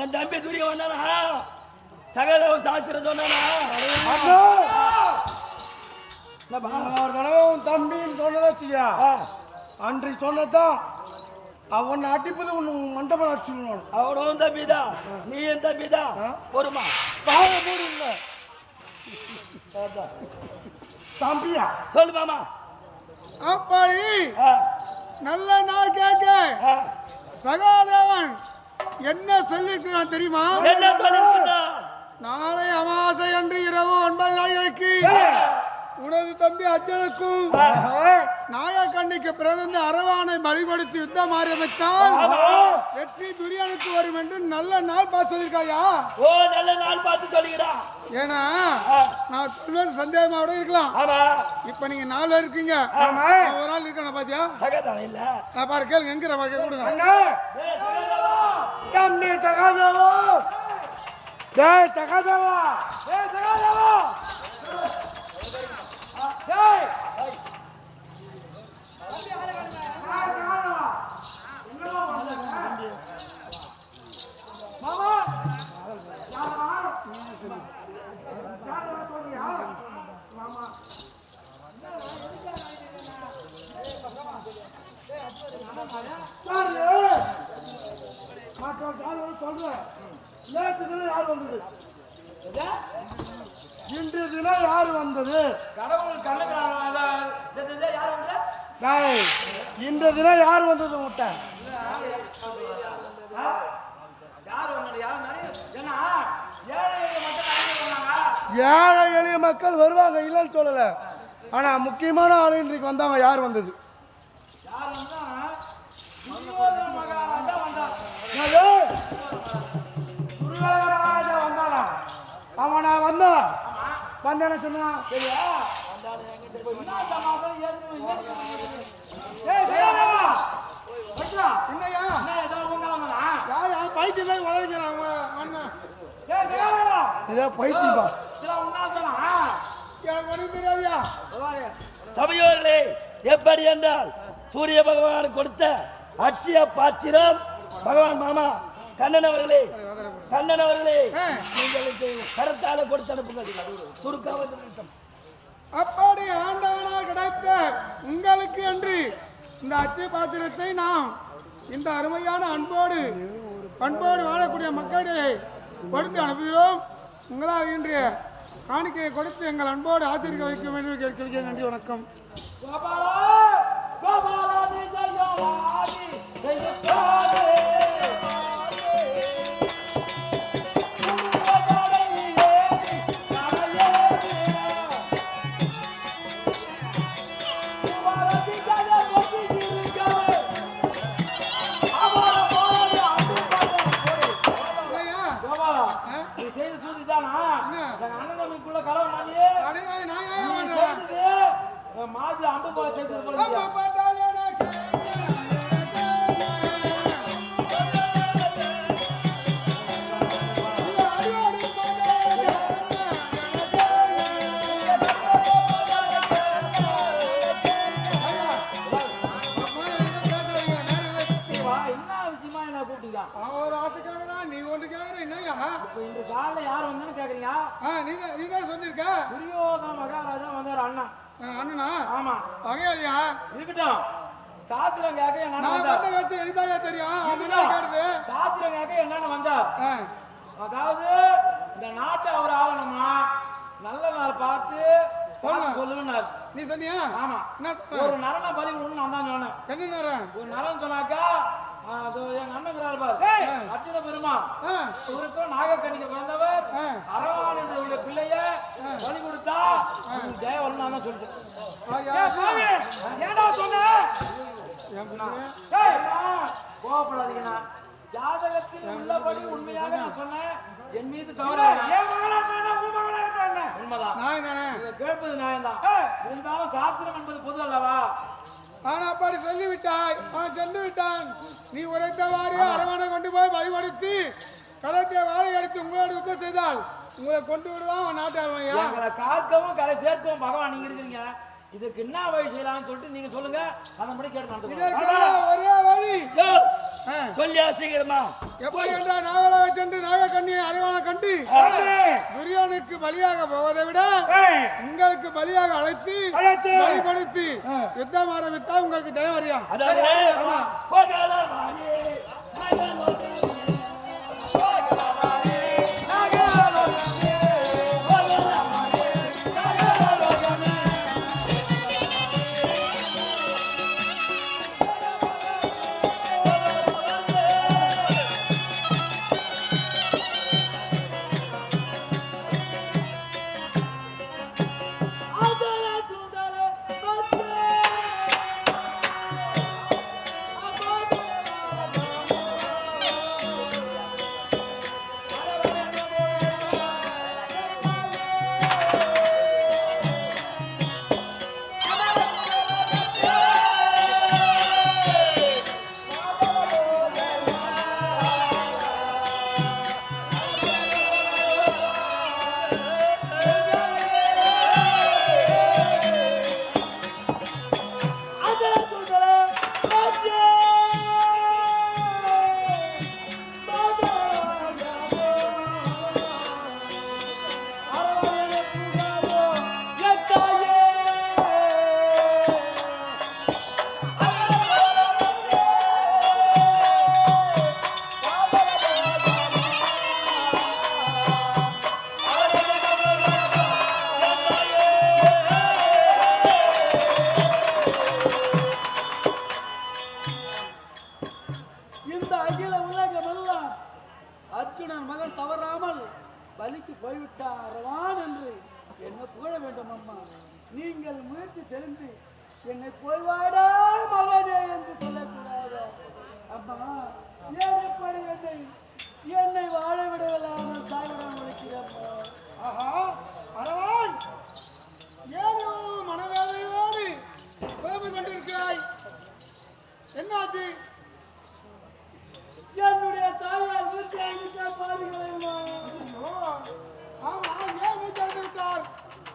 என் தம்பி துரிய வந்தானா சகல சாஸ்திரம் சொன்னானா? ஒரு தடவை உன் தம்பின்னு சொன்னதை வச்சுக்கியா ஆ, அன்றைக்கு சொன்னதான் அவன் அடிப்பது உன் மண்டபம் அடிச்சுக்கணும் அவனும் தம்பிதான் நீ என் தம்பிதான் ஆ. பொறுமா பாய போடுங்க தம்பியா சொல்லு மாமா அப்படி நல்ல நாள் கேட்க. சகாதேவன் என்ன சொல்லிருக்கிறான் தெரியுமா? என்ன நாளை அமாவாசை அன்று இரவு ஒன்பது நாளைக்கு உனது தம்பி அர்ஜுனுக்கும் நாயக்கண்ணிக்கு பிறந்த அரவானை பலி கொடுத்து யுத்தம் ஆரம்பித்தால் வெற்றி துரியானுக்கு வரும் என்று நல்ல நாள் பார்த்து சொல்லியிருக்காயா? ஓ நல்ல நாள் பார்த்து சொல்லுகிறான் ஏன்னா நான் சொல்வது சந்தேகமா கூட இருக்கலாம் இப்ப நீங்க நாலு பேர் இருக்கீங்க. ஒரு ஆள் இருக்கேன் பாத்தியா? இல்ல. பாரு கேளுங்க எங்கிற பாக்க கொடுங்க. ஏய், சகதேவா. தம்பி தகாதவோ டேய் தகாதவா டேய் தகாதவா டேய் மற்றொரு காலம் சொல்றேன் நேற்று தினம் யார் வந்தது இன்று தினம் யார் வந்தது? கடவுள் கண்ணுக்கு யார் இன்று தினம் யார் வந்தது முட்டை ஏழை எளிய மக்கள் வருவாங்க இல்லைன்னு சொல்லல. ஆனா முக்கியமான ஆள் இன்றைக்கு வந்தாங்க யார் வந்தது? யார் வந்தா? ஒண்ணா சொன்னா? தெரியாதியா சபையோர்களே எப்படி என்றால் சூரிய பகவான் கொடுத்த அட்சய பாத்திரம் பகவான் மாமா கண்ணன் அவர்களே கண்ணன் அவர்களே. உங்களுக்கு கரத்தால கொடுத்து அனுப்புங்கள். நிமிஷம் அப்படி ஆண்டவனால் கிடைத்த உங்களுக்கு என்று இந்த அத்தி பாத்திரத்தை நாம் இந்த அருமையான அன்போடு பண்போடு வாழக்கூடிய மக்களிடையே கொடுத்து அனுப்புகிறோம். உங்களால் இன்றைய காணிக்கையை கொடுத்து எங்கள் அன்போடு ஆச்சரிக்க வைக்க வேண்டும் என்று கேட்கிறேன் நன்றி வணக்கம். கோபாலா கோபாலா ஒன்று கேக்குற என்னய்யா இப்ப இன்று காலைல யார் வந்தான்னு கேக்குறீங்க? நீதான் சொல்லியிருக்க துரியோதன மகாராஜா வந்தார் அண்ணன் ஆ, அண்ணனா? ஆமா. வகையாலியா இருக்கட்டும். சாத்திரம் கேட்க என்னன்னு நான் கஷ்டம் எளிதாயா தெரியும்? இருக்கட்டும். கேடுது சாத்திரம் கேட்க என்னன்னு வந்தார். ஆ. அதாவது இந்த நாட்டை அவர் ஆளணுமா? நல்ல நாள் பார்த்து சொல்லுன்னார். நீ சொன்னியா? ஆமா. என்ன ஒரு? நரனை பண்ணு நான் தான் சொன்னேன். என்ன நேரம் ஒரு நரன் சொன்னாக்கா அது எங்க அண்ணன் பாரு. அர்ஜுன பெருமா இவருக்கும் நாகக்கணிக்கு பிறந்தவர். ஆ. அரவான் என்ற பிள்ளைய பலி கொடுத்தா உங்களுக்கு ஜெயம் வரணும் நான் தான் ஆயா. ஏன்டா சொன்ன? என். கோவப்படாதீங்கண்ணா. ஜாதகத்தில் உள்ளபடி உண்மையாக நான் சொன்னேன். என் மீது தவறு உண்மைதான் நான் தானே இதை கேட்பது நியாயம்தான். இருந்தாலும் சாஸ்திரம் என்பது பொது அல்லவா? ஆனா அப்படி சொல்லி விட்டாய் அவன் சென்று விட்டான் நீ உரைத்தவாறு அரவணை கொண்டு போய் பலி கொடுத்து கலத்தை வாழை எடுத்து உங்களோட யுத்தம் செய்தால் உங்களை கொண்டு விடுவான் அவன் நாட்டாள்வையா எங்களை காக்கவும் கரை சேர்க்கவும் பகவான் நீங்க இருக்கீங்க இதுக்கு என்ன வழி செய்யலாம்னு சொல்லிட்டு நீங்க சொல்லுங்க. அதை முடி கேட்டு நடந்துக்கணும். இதற்கான ஒரே வழி. சொல்லியா சீக்கிரமா? எப்படி என்றால் நாவலாக சென்று நாகக்கண்ணியை அறிவான கண்டு துரியோனுக்கு பலியாக போவதை விட உங்களுக்கு பலியாக அழைத்து அழைத்து. பலி கொடுத்து யுத்தம் ஆரம்பித்தா உங்களுக்கு ஜெயம் வரியா அதாவது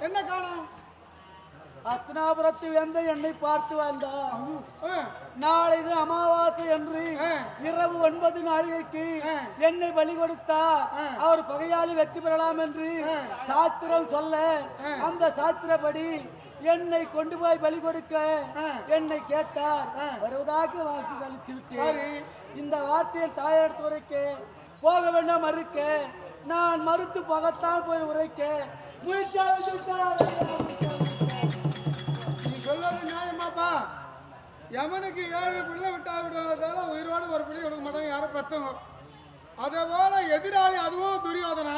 என்ன காணும்? அத்தனாபுரத்து வந்த என்னை பார்த்து வந்தார். ஆ, நாளை இது அமாவாசை என்று. இரவு ஒன்பது நாளைக்கு ஆ. என்னை பலி கொடுத்தார். அவர் பகையாளி வெற்றி பெறலாம் என்று சாஸ்திரம் சொல்ல அந்த சாஸ்திரப்படி என்னை கொண்டு போய் பலி கொடுக்க என்னை கேட்டார். வருவதாக வாக்கு சரி. இந்த வார்த்தையை தாயெடுத்து உரைக்க போக வேண்டாம் மறுக்க நான் மறுத்து போகத்தான் போய் உரைக்க. நீ சொல்றது நியாயமாப்பா. யமனுக்கு ஏழு பிள்ளை விட்டா விடுவதால உயிரோடு ஒரு பிள்ளை கொடுக்க மாட்டாங்க யாரும் பெத்தவங்க. அதே போல எதிராளி அதுவும் துரியோதனை.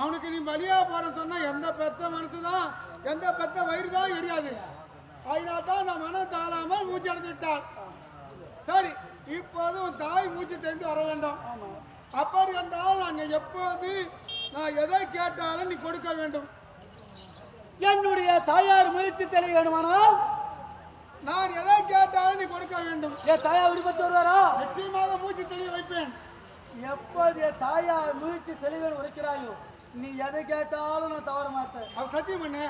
அவனுக்கு நீ பலியா போற சொன்னா எந்த பெத்த மனசு தான் எந்த பெத்த வயிறு தான் எரியாது. அதனால தான் அந்த மனம் தாழாமல் மூச்சு அடைந்து சரி இப்போது உன் தாய் மூச்சு தெரிந்து வர வேண்டும். அப்படி என்றால் நான் எப்போது நான் எதை கேட்டாலும் நீ கொடுக்க வேண்டும். என்னுடைய தாயார் முயற்சி தெரிய வேண்டுமானால்? நான் எதை கேட்டாலும் நீ கொடுக்க வேண்டும். என் தாயார் விருப்பத்து வருவாரா? நிச்சயமாக மூச்சு தெளிய வைப்பேன். எப்போது என் தாயார் முயற்சி தெளிவன் உரைக்கிறாயோ நீ எதை கேட்டாலும் நான் தவற மாட்டேன். அவ சத்தியம் பண்ணு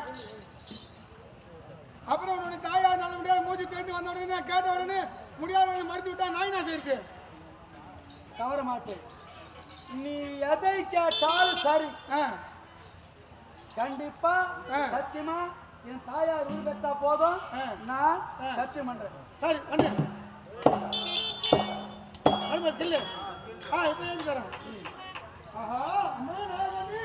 அப்புறம் உன்னுடைய தாயார் நல்ல முடியாது மூச்சு தேர்ந்து வந்த உடனே கேட்ட உடனே முடியாத மறுத்து விட்டா நாய் நான் செய்யிருக்கு தவற மாட்டேன். நீ எதை கேட்டாலும் சரி. கண்டிப்பா. சத்தியமா என் தாயார் விருப்பத்தா போதும். ஆ. நான் சத்தியம் பண்றேன். சரி பண்ணு இல்லை ஆ இப்போ எழுதி தரேன். ஆஹா அம்மா நாகமணி.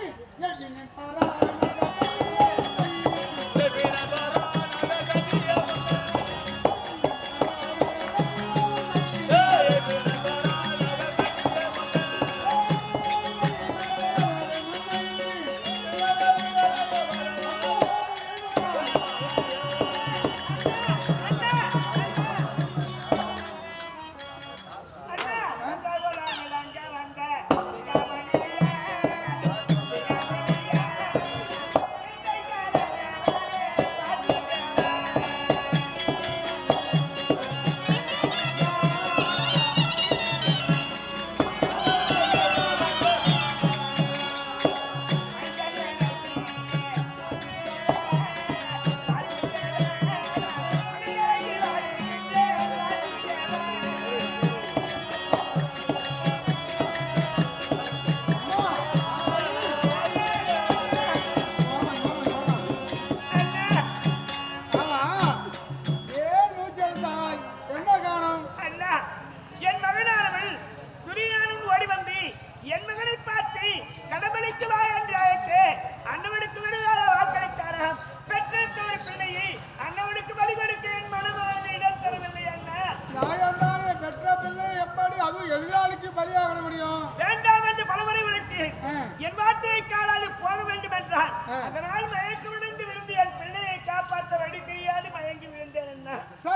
அதனால் மயக்கமடைந்து விழுந்து என் பிள்ளையை காப்பாற்ற வழி தெரியாது.